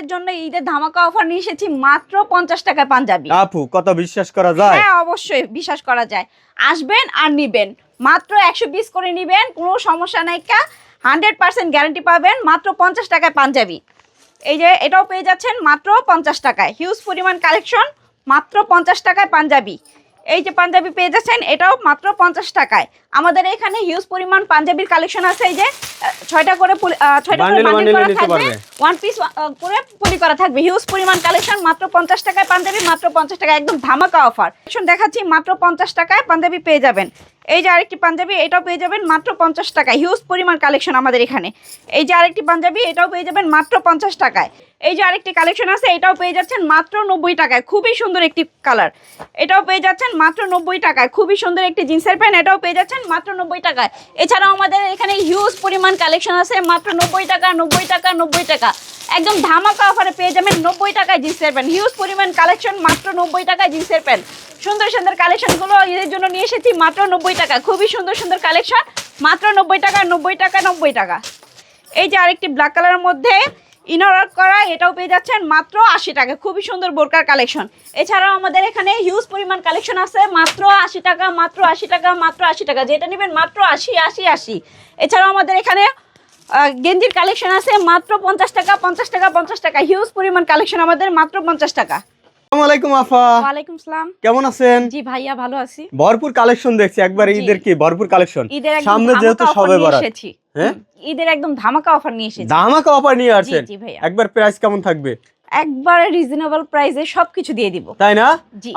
আপনাদের জন্য ঈদের ধামাকা অফার নিয়ে এসেছি মাত্র পঞ্চাশ টাকায় পাঞ্জাবি। আপু কত বিশ্বাস করা যায়? হ্যাঁ অবশ্যই বিশ্বাস করা যায়। আসবেন আর নিবেন। মাত্র একশো পিস করে নিবেন কোনো সমস্যা নাই কা। হান্ড্রেড পার্সেন্ট গ্যারান্টি পাবেন মাত্র পঞ্চাশ টাকায় পাঞ্জাবি। এই যে এটাও পেয়ে যাচ্ছেন মাত্র পঞ্চাশ টাকায়। হিউজ পরিমাণ কালেকশন মাত্র পঞ্চাশ টাকায় পাঞ্জাবি। এই যে পাঞ্জাবি পেয়ে যাচ্ছেন এটাও মাত্র পঞ্চাশ টাকায়। আমাদের এখানে হিউজ পরিমাণ পাঞ্জাবির কালেকশন আছে এই যে ছয়টা করে ছয়টা করে বান্ডিল করা থাকবে। ওয়ান পিস করে পলি করা থাকবে। হিউজ পরিমাণ কালেকশন মাত্র পঞ্চাশ টাকায় পাঞ্জাবি মাত্র পঞ্চাশ টাকা একদম ধামাকা অফার কালেকশন দেখাচ্ছি মাত্র পঞ্চাশ টাকায় পাঞ্জাবি পেয়ে যাবেন। এই যে আরেকটি পাঞ্জাবি এটাও পেয়ে যাবেন মাত্র পঞ্চাশ টাকায়। হিউজ পরিমাণ কালেকশন আমাদের এখানে। এই যে আরেকটি পাঞ্জাবি এটাও পেয়ে যাবেন মাত্র পঞ্চাশ টাকায়। এই যে আরেকটি কালেকশন আছে এটাও পেয়ে যাচ্ছেন মাত্র নব্বই টাকায়। খুবই সুন্দর একটি কালার এটাও পেয়ে যাচ্ছেন মাত্র নব্বই টাকায়। খুবই সুন্দর একটি জিন্সের প্যান্ট এটাও পেয়ে যাচ্ছেন মাত্র নব্বই টাকায়। এছাড়াও আমাদের এখানে হিউজ পরিমাণ কালেকশন আছে, মাত্র নব্বই টাকা নব্বই টাকা নব্বই টাকা। একদম ধামাকা অফারে পেয়ে যাবেন নব্বই টাকায় জিন্সের প্যান্ট। হিউজ পরিমাণ কালেকশন মাত্র নব্বই টাকায় জিন্সের প্যান্ট। সুন্দর সুন্দর কালেকশনগুলো এদের জন্য নিয়ে এসেছি, মাত্র নব্বই টাকা। খুবই সুন্দর সুন্দর কালেকশন মাত্র নব্বই টাকা নব্বই টাকা নব্বই টাকা। এই যে আরেকটি ব্ল্যাক কালারের মধ্যে ইনার করা এটাও পেয়ে যাচ্ছেন মাত্র আশি টাকা। খুবই সুন্দর বোরকার কালেকশন এছাড়াও আমাদের এখানে হিউজ পরিমাণ কালেকশন আছে। মাত্র আশি টাকা মাত্র আশি টাকা মাত্র আশি টাকা। যেটা নেবেন মাত্র আশি আশি আশি। এছাড়াও আমাদের এখানে গেঞ্জির কালেকশন আছে। মাত্র পঞ্চাশ টাকা পঞ্চাশ টাকা পঞ্চাশ টাকা। হিউজ পরিমাণ কালেকশন আমাদের মাত্র পঞ্চাশ টাকা। আসসালামু আলাইকুম আফা। ওয়ালাইকুম সালাম। কেমন আছেন? জি ভাইয়া ভালো আছি। ভরপুর কালেকশন দেখছি। একবার। ঈদের কি? ভরপুর কালেকশন সামনে যেহেতু ধামাকা offer সবে বরাত। এসেছি। হ্যাঁ? ঈদের একদম ধামাকা অফার নিয়ে এসেছি। ধামাকা অফার নিয়ে আসছেন একবার প্রাইস কেমন থাকবে? একবারে রিজনেবল প্রাইসে সবকিছু দিয়ে দিব। তাই না?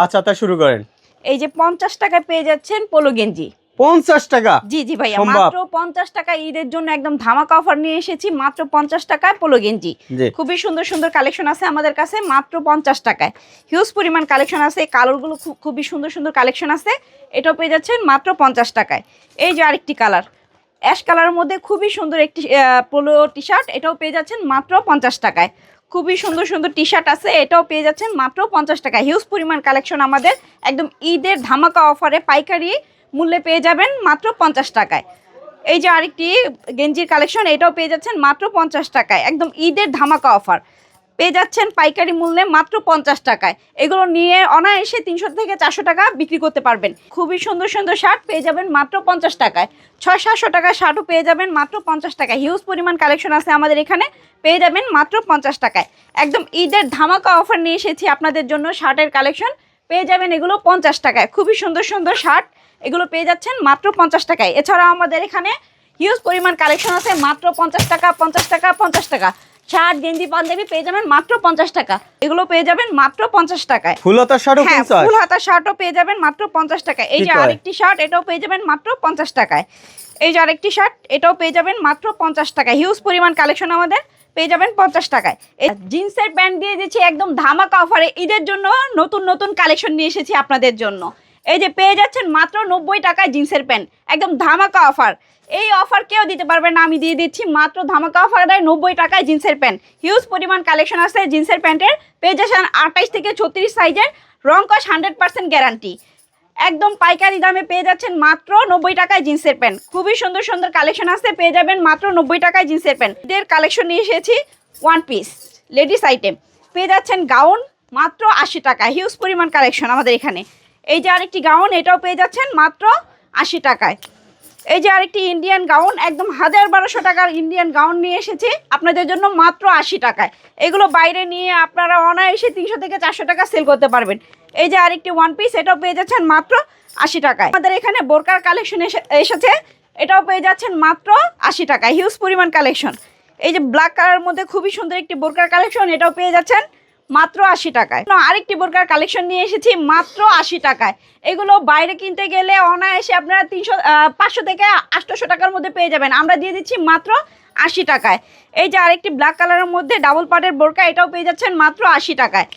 আচ্ছা তা শুরু করেন। এই যে পঞ্চাশ টাকায় পেয়ে যাচ্ছেন পোলো গেঞ্জি। পঞ্চাশ টাকা? জি জি ভাইয়া। সম্ভব। মাত্র পঞ্চাশ টাকা ঈদের জন্য একদম ধামাকা অফার নিয়ে এসেছি। মাত্র পঞ্চাশ টাকায় পোলো গেঞ্জি। খুবই সুন্দর সুন্দর কালেকশন আছে আমাদের কাছে মাত্র পঞ্চাশ টাকায়। হিউজ পরিমাণ কালেকশন আছে। কালারগুলো খুব খুবই সুন্দর সুন্দর কালেকশন আছে। এটাও পেয়ে যাচ্ছেন মাত্র পঞ্চাশ টাকায়। এই যে আরেকটি কালার অ্যাশ কালারের মধ্যে খুবই সুন্দর একটি পোলো টি শার্ট এটাও পেয়ে যাচ্ছেন মাত্র পঞ্চাশ টাকায়। খুবই সুন্দর সুন্দর টি শার্ট আছে, এটাও পেয়ে যাচ্ছেন মাত্র পঞ্চাশ টাকায়। হিউজ পরিমাণ কালেকশন আমাদের, একদম ঈদের ধামাকা অফারে পাইকারি মূল্যে পেয়ে যাবেন মাত্র পঞ্চাশ টাকায়। এই যে আরেকটি গেঞ্জির কালেকশন এটাও পেয়ে যাচ্ছেন মাত্র পঞ্চাশ টাকায়। একদম ঈদের ধামাকা অফার পেয়ে যাচ্ছেন পাইকারি মূল্যে মাত্র পঞ্চাশ টাকায়। এগুলো নিয়ে অনায়াসে তিনশো থেকে চারশো টাকা বিক্রি করতে পারবেন। খুবই সুন্দর সুন্দর শার্ট পেয়ে যাবেন মাত্র পঞ্চাশ টাকায়। ছয়, সাতশো টাকা শার্টও পেয়ে যাবেন মাত্র পঞ্চাশ টাকায়। হিউজ পরিমাণ কালেকশন আছে আমাদের এখানে, পেয়ে যাবেন মাত্র পঞ্চাশ টাকায়। একদম ঈদের ধামাকা অফার নিয়ে এসেছি আপনাদের জন্য শার্টের কালেকশন পেয়ে যাবেন এগুলো পঞ্চাশ টাকায়। খুবই সুন্দর সুন্দর শার্ট, এগুলো পেয়ে যাচ্ছেন মাত্র পঞ্চাশ টাকায়। এছাড়াও আমাদের এখানে হিউজ পরিমাণ কালেকশন আছে, মাত্র পঞ্চাশ টাকা পঞ্চাশ টাকা পঞ্চাশ টাকা। শার্ট গেঞ্জি পাঞ্জাবি পেয়ে যাবেন মাত্র পঞ্চাশ টাকা। এগুলো পেয়ে যাবেন মাত্র পঞ্চাশ টাকায়। ফুলতার শার্টও হ্যাঁ ফুল হাতা শার্টও পেয়ে যাবেন মাত্র পঞ্চাশ টাকায়। এই যে আরেকটি শার্ট এটাও পেয়ে যাবেন মাত্র পঞ্চাশ টাকায়। এই যে আরেকটি শার্ট এটাও পেয়ে যাবেন মাত্র পঞ্চাশ টাকায়। হিউজ পরিমাণ কালেকশন আমাদের পেয়ে যাবেন পঞ্চাশ টাকায়। এই জিন্সের প্যান্ট দিয়ে দিচ্ছি একদম ধামাকা অফারে ঈদের জন্য নতুন নতুন কালেকশন নিয়ে এসেছি আপনাদের জন্য। এই যে পেয়ে যাচ্ছেন মাত্র নব্বই টাকায় জিন্সের প্যান্ট, একদম ধামাকা অফার এই অফার কেউ দিতে পারবে না, আমি দিয়ে দিচ্ছি মাত্র ধামাকা অফার অফারে নব্বই টাকায় জিন্সের প্যান্ট। হিউজ পরিমাণ কালেকশন আছে জিন্সের প্যান্টের, পেয়ে যাচ্ছেন আঠাইশ থেকে ছত্রিশ সাইজের রং কস হান্ড্রেড পার্সেন্ট গ্যারান্টি একদম পাইকারি দামে পেয়ে যাচ্ছেন মাত্র নব্বই টাকায় জিন্সের প্যান্ট। খুবই সুন্দর সুন্দর কালেকশন আছে, পেয়ে যাবেন মাত্র নব্বই টাকায় জিন্সের প্যান্ট। এদের কালেকশন নিয়ে এসেছি ওয়ান পিস লেডিস আইটেম পেয়ে যাচ্ছেন গাউন মাত্র আশি টাকা হিউজ পরিমাণ কালেকশন আমাদের এখানে। এই যে আরেকটি গাউন, এটাও পেয়ে যাচ্ছেন মাত্র আশি টাকায়। এই যে আরেকটি ইন্ডিয়ান গাউন একদম হাজার বারোশো টাকার ইন্ডিয়ান গাউন নিয়ে এসেছি। আপনাদের জন্য মাত্র আশি টাকায়। এগুলো বাইরে নিয়ে আপনারা অনায়াসে তিনশো থেকে চারশো টাকা সেল করতে পারবেন। এই যে আরেকটি ওয়ান পিস এটাও পেয়ে যাচ্ছেন মাত্র আশি টাকায়। আমাদের এখানে বোরকার কালেকশন এসেছে। এটাও পেয়ে যাচ্ছেন মাত্র আশি টাকায়। হিউজ পরিমাণ কালেকশন এই যে ব্ল্যাক কালারের মধ্যে খুবই সুন্দর একটি বোরকার কালেকশন এটাও পেয়ে যাচ্ছেন মাত্র আশি টাকায়। আরেকটি বোরকার কালেকশন নিয়ে এসেছি, মাত্র আশি টাকায়। এগুলো বাইরে কিনতে গেলে অনায়াসে আপনারা তিনশো পাঁচশো থেকে আটশোশো টাকার মধ্যে পেয়ে যাবেন। আমরা দিয়ে দিচ্ছি মাত্র আশি টাকায়। এই যে আরেকটি ব্ল্যাক কালারের মধ্যে ডাবল পার্টের বোরকা, এটাও পেয়ে যাচ্ছেন মাত্র আশি টাকায়।